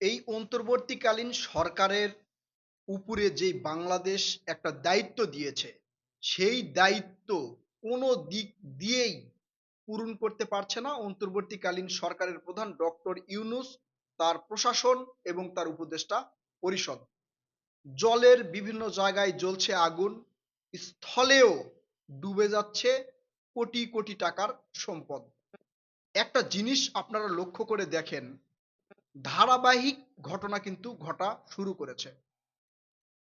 এই অন্তর্বর্তীকালীন সরকারের উপরে যেই বাংলাদেশ একটা দায়িত্ব দিয়েছে, সেই দায়িত্ব কোনো দিক দিয়েই পূরণ করতে পারছে না। অন্তর্বর্তীকালীন সরকারের প্রধান ডক্টর ইউনুস, তার প্রশাসন এবং তার উপদেষ্টা পরিষদ। জলের বিভিন্ন জায়গায় জ্বলছে আগুন, স্থলেও ডুবে যাচ্ছে কোটি কোটি টাকার সম্পদ। একটা জিনিস আপনারা লক্ষ্য করে দেখেন ধারাবাহিক ঘটনা কিন্তু ঘটা শুরু করেছে।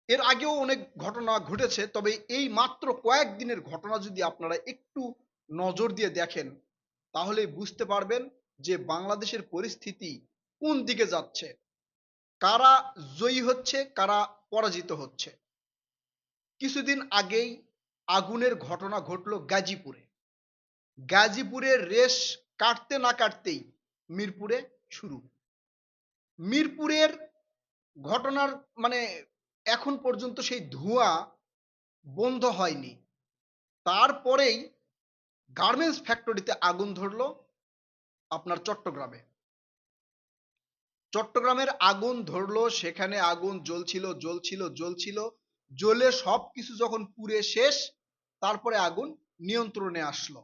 এর আগেও অনেক ঘটনা ঘটেছে, তবে এই মাত্র কয়েকদিনের ঘটনা যদি আপনারা একটু নজর দিয়ে দেখেন, তাহলে বুঝতে পারবেন যে বাংলাদেশের পরিস্থিতি কোন দিকে যাচ্ছে, কারা জয়ী হচ্ছে, কারা পরাজিত হচ্ছে। কিছুদিন আগেই আগুনের ঘটনা ঘটলো গাজীপুরে। গাজীপুরের রেশ কাটতে না কাটতেই মিরপুরে শুরু। মিরপুরের ঘটনার মানে এখন পর্যন্ত সেই ধোঁয়া বন্ধ হয়নি। তারপরেই গার্মেন্টস ফ্যাক্টরিতে আগুন ধরল আপনার চট্টগ্রামে। চট্টগ্রামের আগুন ধরলো, সেখানে আগুন জ্বলছিল জ্বলছিল জ্বলছিল। জ্বলে সব কিছু যখন পুড়ে শেষ, তারপরে আগুন নিয়ন্ত্রণে আসলো।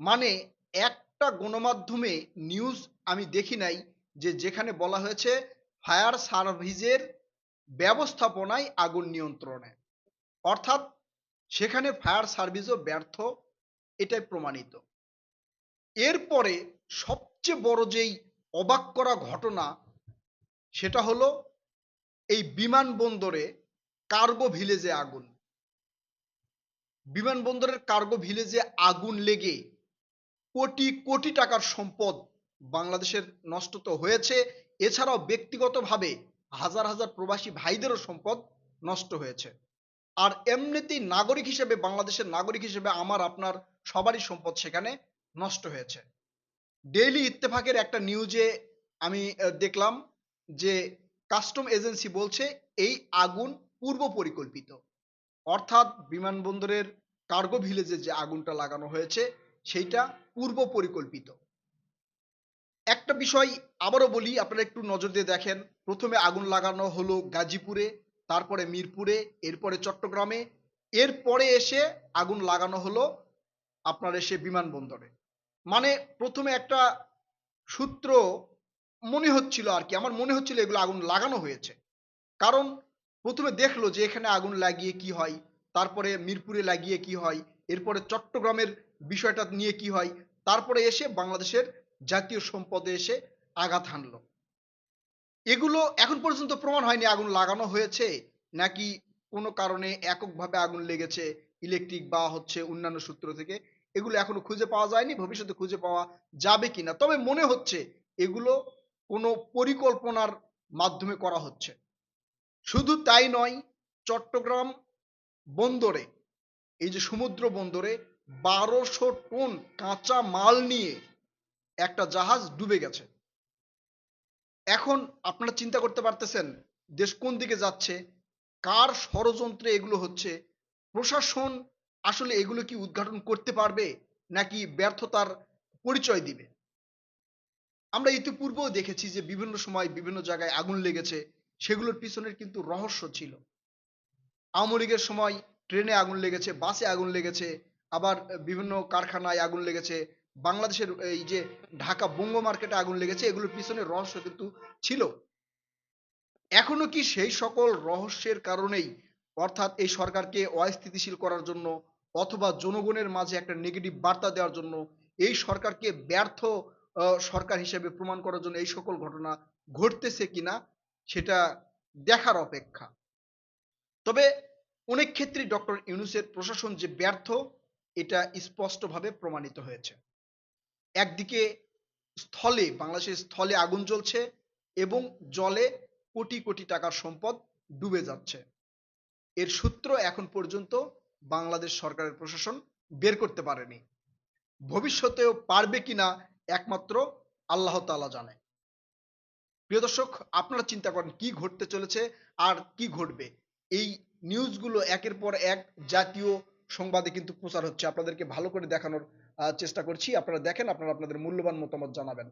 মানে একটা গণমাধ্যমে নিউজ আমি দেখি নাই যে যেখানে বলা হয়েছে ফায়ার সার্ভিসের ব্যবস্থাপনায় আগুন নিয়ন্ত্রণে। অর্থাৎ সেখানে ফায়ার সার্ভিসও ব্যর্থ, এটাই প্রমাণিত। এরপরে সবচেয়ে বড় যেই অবাক করা ঘটনা, সেটা হলো এই বিমানবন্দরে কার্গো ভিলেজে আগুন। বিমানবন্দরের কার্গো ভিলেজে আগুন লেগে কোটি কোটি টাকার সম্পদ বাংলাদেশের নষ্ট তো হয়েছে। এছাড়াও ব্যক্তিগতভাবে হাজার হাজার প্রবাসী ভাইদেরও সম্পদ নষ্ট হয়েছে। আর এমনিতেই নাগরিক হিসেবে, বাংলাদেশের নাগরিক হিসেবে আমার, আপনার সবারই সম্পদ সেখানে নষ্ট হয়েছে। ডেইলি ইত্তেফাকের একটা নিউজে আমি দেখলাম যে কাস্টম এজেন্সি বলছে এই আগুন পূর্ব পরিকল্পিত। অর্থাৎ বিমানবন্দরের কার্গো ভিলেজে যে আগুনটা লাগানো হয়েছে, সেইটা পূর্ব পরিকল্পিত। একটা বিষয় আবারও বলি, আপনারা একটু নজর দিয়ে দেখেন। প্রথমে আগুন লাগানো হলো গাজীপুরে, তারপরে মিরপুরে, এরপরে চট্টগ্রামে। এরপরে এসে আগুন লাগানো হলো আপনার এসে বিমানবন্দরে। মানে প্রথমে একটা সূত্র মনে হচ্ছিল আর কি, আমার মনে হচ্ছিল এগুলো আগুন লাগানো হয়েছে। কারণ প্রথমে দেখল যে এখানে আগুন লাগিয়ে কি হয়, তারপরে মিরপুরে লাগিয়ে কি হয়, এরপরে চট্টগ্রামের বিষয়টা নিয়ে কি হয়, তারপরে এসে বাংলাদেশের জাতীয় সম্পদে এসে আঘাত হানল। এগুলো এখন পর্যন্ত প্রমাণ হয়নি আগুন লাগানো হয়েছে নাকি কোনো কারণে এককভাবে আগুন লেগেছে ইলেকট্রিক বা হচ্ছে অন্যান্য সূত্র থেকে। এগুলো এখনও খুঁজে পাওয়া যায়নি, ভবিষ্যতে খুঁজে পাওয়া যাবে কিনা। তবে মনে হচ্ছে এগুলো কোনো পরিকল্পনার মাধ্যমে করা হচ্ছে। শুধু তাই নয়, চট্টগ্রাম বন্দরে, এই যে সমুদ্র বন্দরে বারোশো টন কাঁচা মাল নিয়ে একটা জাহাজ ডুবে গেছে। এখন আপনারা চিন্তা করতে পারতেছেন, দেশ কোন দিকে যাচ্ছে, কার ষড়যন্ত্রে এগুলো হচ্ছে, প্রশাসন আসলে এগুলো কি উদ্ঘাটন করতে পারবে, নাকি ব্যর্থতার পরিচয় দিবে? আমরা ইতিপূর্বেও দেখেছি যে বিভিন্ন সময় বিভিন্ন জায়গায় আগুন লেগেছে, সেগুলোর পিছনের কিন্তু রহস্য ছিল। আওয়ামী লীগের সময় ট্রেনে আগুন লেগেছে, বাসে আগুন লেগেছে, আবার বিভিন্ন কারখানায় আগুন লেগেছে বাংলাদেশের, এই যে ঢাকা বঙ্গ মার্কেটে আগুন লেগেছে, এগুলোর পিছনে রহস্য কিন্তু ছিল। এখনও কি সেই সকল রহস্যের কারণেই অর্থাৎ এই সরকারকে অস্থিতিশীল করার জন্য অথবা জনগণের মাঝে একটা নেগেটিভ বার্তা দেওয়ার জন্য এই সরকারকে ব্যর্থ সরকার হিসেবে প্রমাণ করার জন্য এই সকল ঘটনা ঘটতেছে কিনা, সেটা দেখার অপেক্ষা। তবে অনেক ক্ষেত্রেই ডক্টর ইউনুসের প্রশাসন যে ব্যর্থ, এটা স্পষ্টভাবে প্রমাণিত হয়েছে। একদিকে স্থলে, বাংলাদেশের স্থলে আগুন জ্বলছে এবং জলে কোটি কোটি টাকার সম্পদ ডুবে যাচ্ছে। এর সূত্র এখন পর্যন্ত বাংলাদেশ সরকারের প্রশাসন বের করতে পারেনি। ভবিষ্যতেও পারবে কিনা একমাত্র আল্লাহ তাআলা জানে। প্রিয় দর্শক, আপনারা চিন্তা করেন কি ঘটতে চলেছে আর কি ঘটবে। এই নিউজগুলো একের পর এক জাতীয় সংবাদে কিন্তু প্রচার হচ্ছে। আপনাদেরকে ভালো করে দেখানোর চেষ্টা করছি। আপনারা দেখেন আপনারা আপনাদের মূল্যবান মতামত জানাবেন।